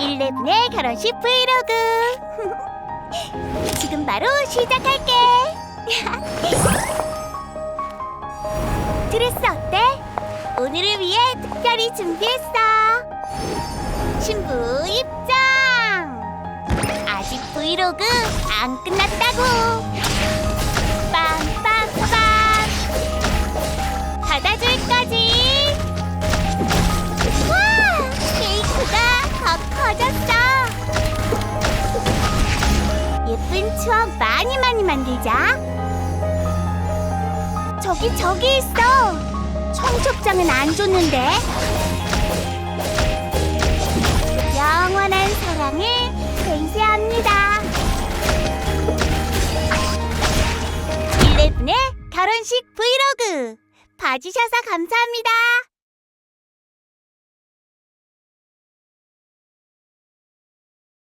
일레븐의 결혼식 브이로그. 지금 바로 시작할게. 드레스 어때? 오늘을 위해 특별히 준비했어. 신부 입장. 아직 브이로그 안 끝났다고 예쁜 추억 많이 많이 만들자. 저기 저기 있어. 청첩장은 안 줬는데. 영원한 사랑을 맹세합니다. 일레븐의 결혼식 브이로그 봐주셔서 감사합니다